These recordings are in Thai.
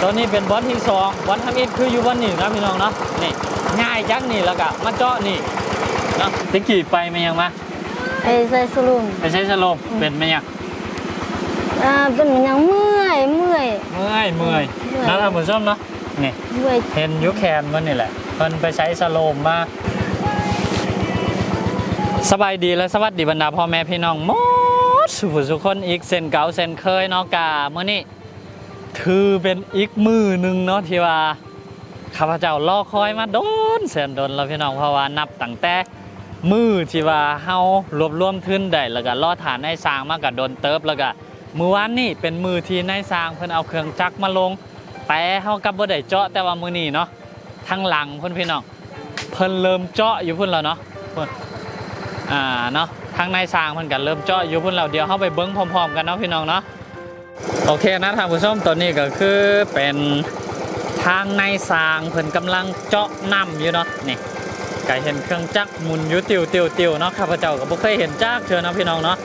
ตัวนี้เป็นบอลที่สองบอลทำอิฐคืออยู่บนนี่นะพี่น้องเนาะนี่ง่ายจังนี่แล้วก็มาเจาะนี่เนาะตะกี้ไปมายังมาไอ้ใส่สลุมไปใช้สโลมเป็นมายังอ่าเป็นมันยังเมื่อยเมื่อย เมื่อยเมื่อยเมื่อย นะท่านผู้ชมเนาะนี่เมื่อยเห็นอยุแคนมันนี่แหละเพิ่นไปใช้สโลมมาสบายดีและสวัสดีบรรดาพ่อแม่พี่น้องหมดสุขสุขคนอีกเส้นเก่าเส้นเคยเนาะกาเมื่อนี้ ถือเป็นอีกมือหนึ่งเนาะที่ว่าข้าพเจ้ารอคอยมาโดนแสนโดนแล้วพี่น้องเพราะว่านับตั้งแต่มือที่ว่าเฮารวบรวมทุนได้แล้วก็รอฐานให้สร้างมากับโดนเติบแล้วก็มือวานนี่เป็นมือที่นายสร้างเพิ่นเอาเครื่องจักรมาลง แต่เฮากับบ่ได้เจาะแต่ว่ามือนี้เนาะทางหลังเพิ่นพี่น้องเพิ่นเริ่มเจาะอยู่เพุ่นแล้วเนาะเพิ่นอ่าเนาะทางนายสร้างเพิ่นก็เริ่มเจาะอยู่เพุ่นแล้วเดี๋ยวเฮาไปเบิ่งพร้อมๆกันเนาะพี่น้องเนาะ โอเคนะท่านผู้ชมตอนนี้ก็คือเป็นทางในสางเพิ่นกำลังเจาะน้ำอยู่เนาะนี่ก็เห็นเครื่องจักรหมุนอยู่ติวติวติวเนาะข้าพเจ้าก็บ่เคยเห็นจักเทื่อนะพี่น้องเนาะ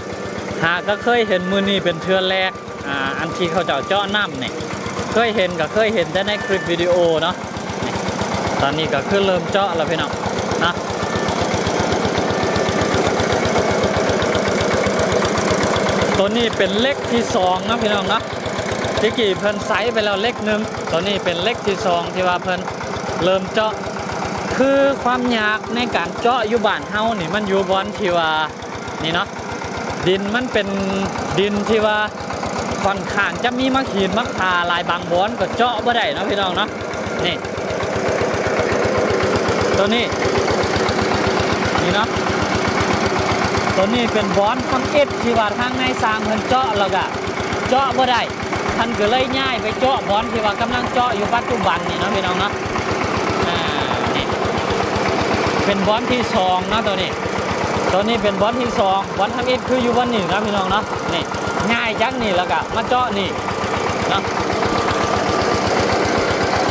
หากก็เคยเห็นมือนี้เป็นเทื่อแรกอ่าอันที่เขาเจ้าเจาะน้ำนี่เคยเห็นก็เคยเห็นแต่ในคลิปวิดีโอเนาะตอนนี้ก็คือเริ่มเจาะแล้วพี่น้องนะ ตัวนี้เป็นเล็กที่สองนะพี่น้องนะที่กี่เพิ่นไซส์ไปแล้วเล็กหนึ่งตัวนี้เป็นเล็กที่สองที่ว่าเพิ่นเริ่มเจาะ คือความยากในการเจาะอยู่บ้านเฮานี่มันอยู่บอนที่ว่านี่เนาะดินมันเป็นดินที่ว่าค่อนข้างจะมีมักหินมักพาลายบางบอนก็เจาะบ่ได้นะพี่น้องเนาะนี่ตัวนี้นี่เนาะ ตัวนี้เป็นบอนทำเอ็ดที่ว่าทางในสร้างเพิ่นเจาะแล้วก็เจาะบ่ได้ท่านก็เลยย้ายไปเจาะบอนที่ว่ากำลังเจาะอยู่ปัจจุบันนี่เนาะพี่น้องเนาะอ่านี่เป็นบอนที่สองเนาะตัวนี้ตัวนี้เป็นบอลที่สองบอลทำอิฐคืออยู่บนนี่นะพี่น้องเนาะนี่ง่ายจังนี่แล้วก็มาเจาะนี่เนาะ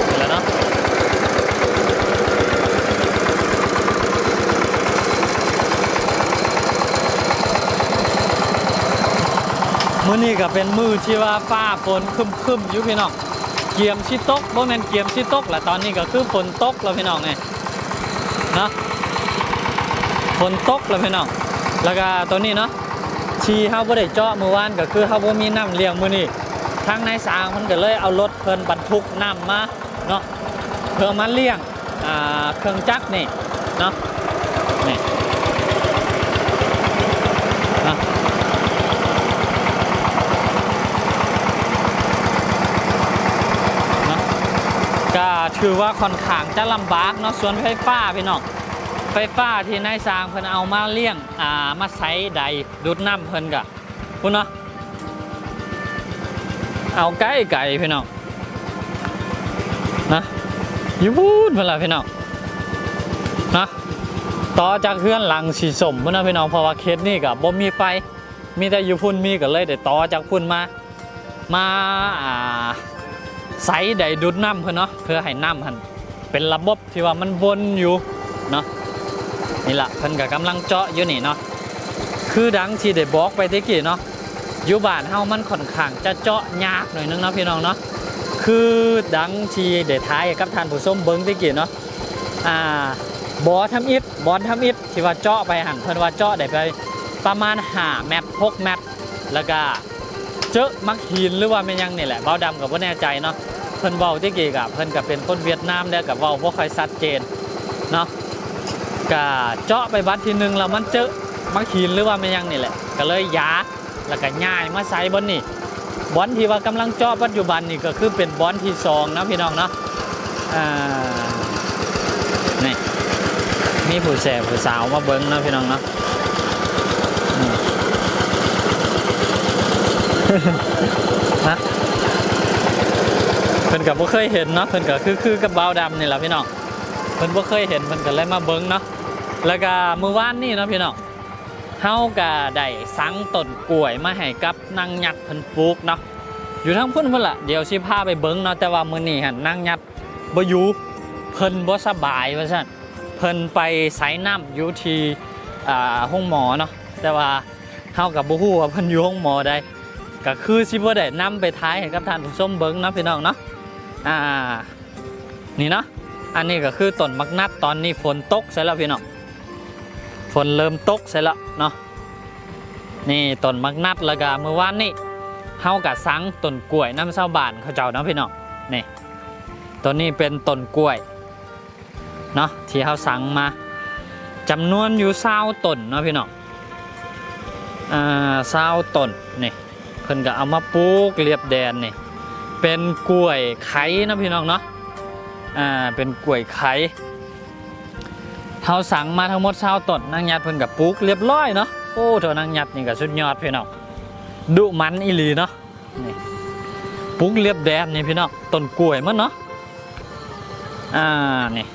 นี่แหละเนาะ มือนี้ก็เป็นมือที่ว่าฟ้าฝนครึมอยู่พี่น้องเกียมชิตกบ่แม่นเกียมชิตกแหละตอนนี้ก็คือฝนตกแล้วพี่น้องไงเนาะฝนตกแล้วพี่น้องแล้วก็ตัวนี้เนาะชีเฮาบ่ได้เจาะเมื่อวานก็คือเฮาบ่มีน้ำเลี้ยงมื้อนี้ทางนายสางเพิ่นก็เลยเอารถเพิ่นบรรทุกน้ำมาเนาะเพื่อมาเลี้ยงอ่าเครื่องจักรนี่เนาะนี่เนาะเนาะก็ ถือว่าค่อนข้างจะลำบากเนาะส่วนไฟฟ้าพี่น้องไฟฟ้าที่นายสร้างเพิ่นเอามาเลี้ยงอ่ามาใช้ใดดูดน้ำเพิ่นกะคุณเนาะเอาไก่ไก่พี่น้องนะอยูพูดเวลาพี่น้องนะต่อจากเพื่อนหลังสีสมพุ่นนะพี่น้องเพราะว่าเคสนี่กับบ่มีไฟมีแต่อยู่พุ่นมีก็เลยได้ต่อจากพุ่นมามาอ่า ใส่ใดดูดน้ำเพิ่นเนาะเพื่อให้น้ำหันเป็นระบบที่ว่ามันวนอยู่เนาะนี่ละเพิ่นก็กำลังเจาะอยู่นี่เนาะคือดังที่ได้บอกไปตะกี้เนาะอยู่บ้านเฮามันค่อนข้างจะเจาะยากหน่อยนึงเนาะพี่น้องเนาะคือดังที่ได้ท้ายกับท่านผู้ชมเบิ่งตะกี้เนาะอ่าบอทำอิฐบอลทำอิฐที่ว่าเจาะไปหันเพิ่นว่าเจาะได้ไปประมาณ5แมป6แมปแล้วก็ เจอมักหินหรือว่าแม่ยังนี่แหละเบาดำก็บ่แน่ใจเนาะเพิ่นเว้าตะกี้ก็เพิ่นก็เป็นคนเวียดนามแล้วก็เว้าบ่ค่อยชัดเจนเนาะก็เจาะไปบัดทีหนึ่งแล้วมันเจอมักหินหรือว่าไม่ยังนี่แหละก็เลยยาแล้วก็ย่ายมาใส่บนนี่บอลที่ว่ากำลังเจาะปัจจุบันนี่ก็คือเป็นบอลที่สองนะพี่น้องเนาะอ่านี่มีผู้แสบผู้สาวมาเบิ้งนะพี่น้องเนาะอืม นะเพิ่นกับบ่เคยเห็นเนาะเพิ่นก็คือคือกับบ่าวดำนี่แหละพี่น้องเพิ่นบ่เคยเห็นเพิ่นก็เลยมาเบิ่งเนาะแล้วก็มื้อวานนี่เนาะพี่น้องเฮาก็ได้สังต้นกล้วยมาให้กับนางยัดเพิ่นปลูกเนาะอยู่ทั้งพุ่นพุ่นละเดี๋ยวสิพาไปเบิ่งเนาะแต่ว่ามื้อนี้หั่นนางยัดบ่อยู่เพิ่นบ่สบายว่าซั่นเพิ่นไปไสน้ำอยู่ที่อ่าห้องหมอเนาะแต่ว่าเฮาก็บ่ฮู้ว่าเพิ่นอยู่ห้องหมอใด ก็คือสิบ่ได้นำไปท้ายให้กับท่านผู้ชมเบิ่งนะพี่น้องเนาะอ่านี่เนาะอันนี้ก็คือต้นมักนัดตอนนี้ฝนตกใช่แล้วพี่น้องฝนเริ่มตกใช่แล้วเนาะนี่ต้นมักนัดแล้วก็เมื่อวานนี่เฮากะสังต้นกล้วยน้ำเศร้าบานเขาเจ้าเนาะพี่น้องนี่ตัวนี้เป็นต้นกล้วยเนาะที่เฮาสังมาจำนวนอยู่เศร้าต้นเนาะพี่น้องอ่าเศร้าต้นนี่ พิ่นก็เอามาปลูกเรียบแดนนี่เป็นกล้วยไข่นะพี่น้องเนาะอ่าเป็นกล้วยไข่เฮาสั่งมาทั้งหมดช้าต้นนางยัดเพิ่นกับปลูกเรียบร้อยเนาะโอ้เท่านางยัดนี่ก็สุดยอดพี่น้องดุมันอีหลีเนาะนี่ปลูกเรียบแดนนี่พี่น้องต้นกล้วยมันเนาะอ่านี่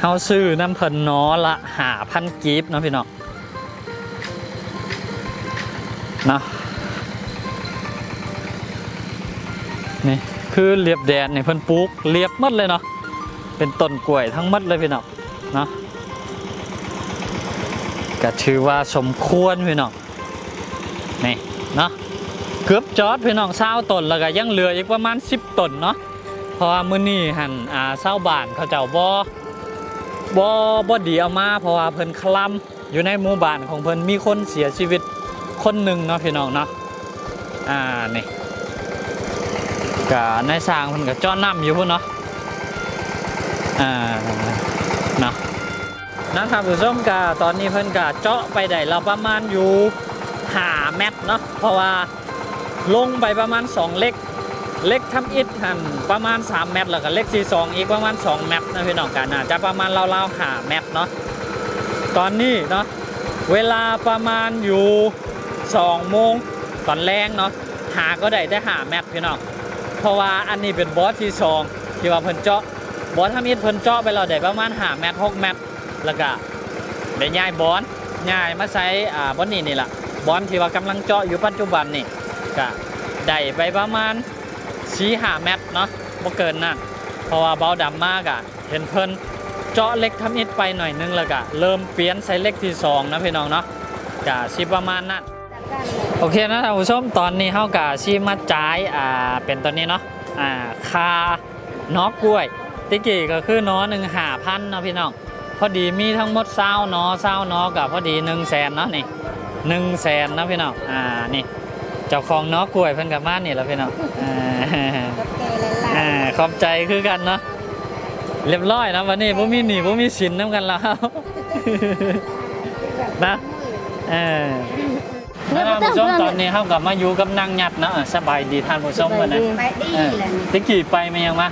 เฮาซื้อน้ำเพิ่นหนอละหาพันกีบเนาะพี่น้องเนาะ นี่คือเรียบแดนนี่เพิ่นปลูกเรียบหมดเลยเนาะเป็นต้นกล้วยทั้งหมดเลยพี่น้องเนาะก็ถือว่าสมควรพี่น้องนี่เนาะเกือบจอดพี่น้องเศร้าต้นแล้วก็ยังเหลืออีกประมาณ 10ต้นเนาะเพราะว่ามื้อนี้หันอ่าเศร้าบ้านเขาเจ้าบ่บ่บ่ดีเอามาเพราะว่าเพิ่นคลำอยู่ในหมู่บ้านของเพิ่นมีคนเสียชีวิตคนหนึ่งเนาะพี่น้องเนาะอ่านี่ ก็นายสร้างเพิ่นก็จ้อนน้ำอยู่พุ่นเนาะอ่าเนาะนะครับผู้ชมก็ตอนนี้เพิ่นก็เจาะไปได้เราประมาณอยู่หาเมตเนาะเพราะว่าลงไปประมาณ 2 เล็ก เล็กทำอิฐหันประมาณ3เมตรแล้วก็เล็กที่2อีกประมาณ2เมตนะพี่น้องกันน่าจะประมาณราวๆหาเมตเนาะตอนนี้เนาะเวลาประมาณอยู่2โมงตอนแรงเนาะหาก็ได้ได้หาเมตพี่น้อง เพราะว่าอันนี้เป็นบอสที่สองที่ว่าเพิ่นเจาะบอสทำอิฐเพิ่นเจาะไปเราได้ประมาณหาแมตรหกแมตแล้วก็ได้ย้ายบอสย้ายมาใช้อ่าบอสนี่นี่แหละบอสที่ว่ากำลังเจาะอยู่ปัจจุบันนี่ก็ได้ไปประมาณสี่หาแมตเนาะบ่เกินนั่นเพราะว่าเบาดำมากอะเห็นเพิ่นเจาะเล็กทำอิฐไปหน่อยนึงแล้วก็เริ่มเปลี่ยนใส่เล็กที่สองนะพี่น้องเนาะก็สิประมาณนั้น โอเคนะท่านผู้ชมตอนนี้เฮากะชีมาจ่ายอ่าเป็นตอนนี้เนาะอ่าคาน้อกล้วยติกี้ก็คือน้อหนึ่งหาพันเนาะพี่น้องพอดีมีทั้งหมดเศร้าน้อเศร้าน้อกับพอดีหนึ่งแสนเนาะนี่หนึ่งแสนนะพี่น้องอ่านี่เจ้าของน้อกล้วยเพิ่นกับมานี่แหล้วพี่น้องอ่าอ่าขอบใจคือกันเนาะเรียบร้อยนะวันนี้บ่มีหนีบ่มีสินน้ำกันแล้วนะเออ ท่านผู้ชมตอนนี้เขากลับมาอยู่กับนางหยัดนะเออสบายดีท่านผู้ชมวันนะไปดีเออตะกี้ไปมายังมา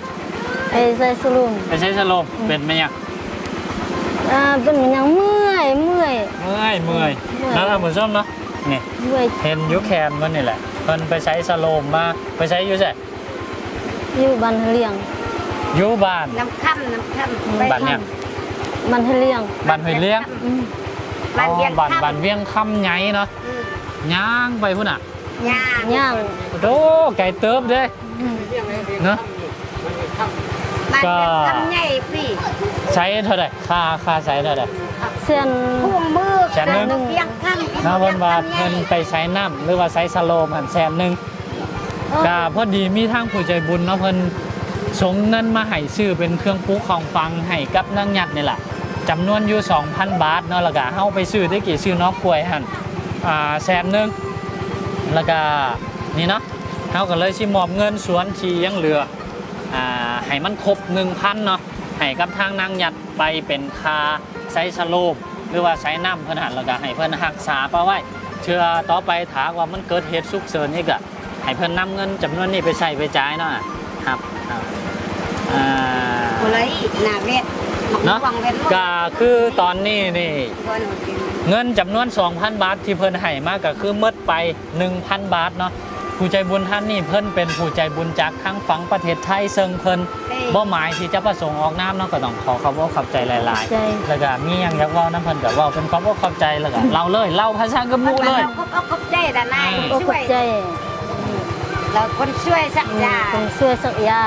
ไอ้ใส่สลุมไปใช้สโลมเป็นมายังอ่าเป็นมันยังเมื่อยเมื่อยเมื่อยเมื่อยเมื่อยแล้วท่านผู้ชมเนาะนี่เมื่อยเห็นอยูแคนมันนี่แหละเพิ่นไปใช้สโลมมาไปใช้อยูใช่อยู่บ้านเลียงอยูบ้านน้ำค่ำน้ำค่ำบ้านเนี่ยบ้านเลียงบ้านห้วยเลี้ยงอืมบ้านเวียงอ๋อบ้านค่ำบ้านเวียงคำไงเนาะอืม ย่างไปพุ่นอะย่างย่างโอ้ไก่เติบเด้อืมเนาะบ้านก็เวียงค่ำใหญ่พี่ใช้เท่าไหร่ค่าค่าใช้เท่าไหร่เส้นพุ่มมือแสนหนึ่งเวียงค่ำนะเพิ่นว่าเพิ่นไปใช้น้ำหรือว่าใช้สโลมหันแสนหนึ่งก็พอดีมีทางผู้ใจบุญเนาะเพิ่นส่งเงินมาให้ซื้อเป็นเครื่องปลูกของฟังให้กับนางหยัดนี่แหละจำนวนอยู่2,000 บาทเนาะแล้วก็เฮาไปซื้อได้กี่ซื้อนอกกล้วยหั่น อ่าแสนหนึงแล้วก็นี่เนาะเฮาก็เลยสิมอบเงินสวนที่ยังเหลืออ่าให้มันครบ1,000เนาะให้กับทางนางหยัดไปเป็นค่าใช้สโลมหรือว่าใช้น้ำเพิ่นหั่นแล้วก็ให้เพิ่นรักษาไปไว้เชื่อต่อไปถากว่ามันเกิดเหตุฉุกเฉินอีกอะให้เพิ่นนำเงินจำนวนนี้ไปใช้ไปจ่ายเนาะครับครับอ่า คนละอีหน้าเม็ดเนาะวังเว็ดก็คือตอนนี้นี่คนกิน เงินจำนวน 2,000 บาท ที่เพิ่นให้มาก็คือหมดไป 1,000 บาทเนาะผู้ใจบุญท่านนี่เพิ่นเป็นผู้ใจบุญจากทั้งฝั่งประเทศไทยเซิงเพิ่นเอ้ยบ่หมายที่จะประสงค์ออกน้ำเนาะก็ต้องขอขอบคุณขอบใจหลายใจๆแล้วก็มีหยังอยากเว้าน้ำเพิ่นก็เว้าเป็นขอบคุณขอบใจแล้วก็เล่าเลยเล่าภาษากระมูเลยราก็ก็ก็ใจแต่นายโอ้ช่ขวอยบใจเราคนช่วยสักอืมยาเป็นช่วยสักยา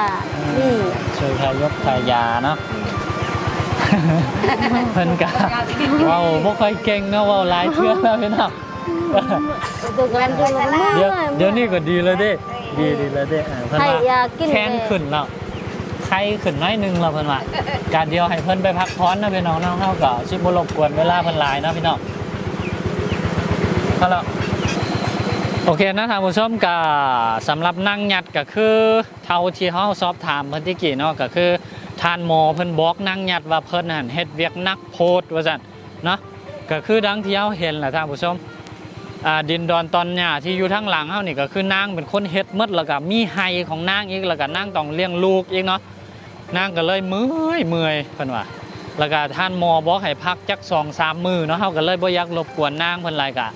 นี่ช่วยทายกทายาเนาะ เพิ่นกะเว้าบ่ค่อยเก่งเนาะเว้าหลายเทื่อแล้วพี่น้องตัวกันตัวกันเมื่เดี๋ยวอยเดี๋ยวนี้ก็ดีแล้วเด้ ดีดีแล้วเด้อ่าเพิ่นให้ว่ายากินแค้นเลยขึ้นแล้วไข้ขึ้นน้อยหนึงแล้วเพิ่นว่าการเดียวให้เพิ่นไปพักผ่อนนะพี่น้องเนาะเฮาก็สิบ่รบกวนเวลาเพิ่นหลายนะพี่น้องเอาละโอเคนะท่านผู้ชมก็สำหรับนั่งยัดก็คือเท่าที่เฮาสอบถามเพิ่นที่กี่เนาะก็คือ ทานหมอเพิ่นบอกนั่งยัดว่าเพิ่นหั่นเฮ็ดเวียกนักโพดว่าซั่นเนาะก็คือดังที่เฮาเห็นแหละท่านผู้ชมดินดอนตอนหญ้าที่อยู่ทั้งหลังเฮานี่ก็คือนางเป็นคนเฮ็ดมดแล้วก็มีไห้ของนางอีกแล้วก็นางต้องเลี้ยงลูกอีกเนาะนางก็เลยเมื่อยเมื่อยเพิ่นว่าแล้วก็ท่านหมอบอกให้พักจัก2 3มื้อเนาะเฮาก็เลยบ่อยากรบกวนนางเพิ่นหลายก็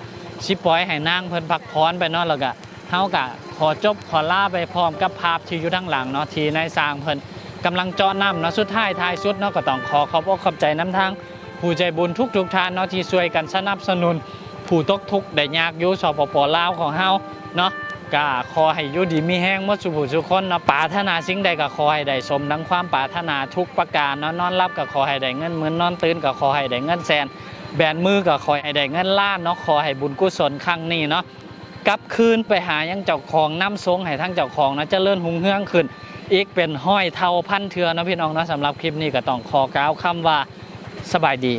สิปล่อยให้นางเพิ่นพักผ่อนไปเนาะแล้วก็เฮาก็ขอจบขอลาไปพร้อมกับภาพที่อยู่ทั้งหลังเนาะที่นายสร้างเพิ่น กำลังเจาะน้ำเนาะสุดท้ายท้ายสุดเนาะก็ต้องขอขอบอกขอบใจน้ำทางผู้ใจบุญทุกๆท่านเนาะที่ช่วยกันสนับสนุน ผู้ตกทุกข์ได้ยากอยู่สปปลาวของเฮาเนาะก็ขอให้อยู่ดีมีแห้งมดสุผู้ทุคนเนาะปรารถนาสิ่งใดก็ขอให้ได้สมดังความปรารถนาทุกประการเนาะนอนรับก็ขอให้ได้เงินหมื่นนอนตื่นก็ขอให้ได้เงินแสน แบนมือก็ขอให้ได้เงินล้านเนาะขอให้บุญกุศลครั้งนี้เนาะกลับคืนไปหายังเจ้าของน้ำทรงให้ทั้งเจ้าของนะเจริญหุงเฮืองขึ้น อีกเป็นห้อยเท่าพันเทือนะพี่น้องนะสำหรับคลิปนี้ก็ต้องขอกล่าวคำว่าสบายดี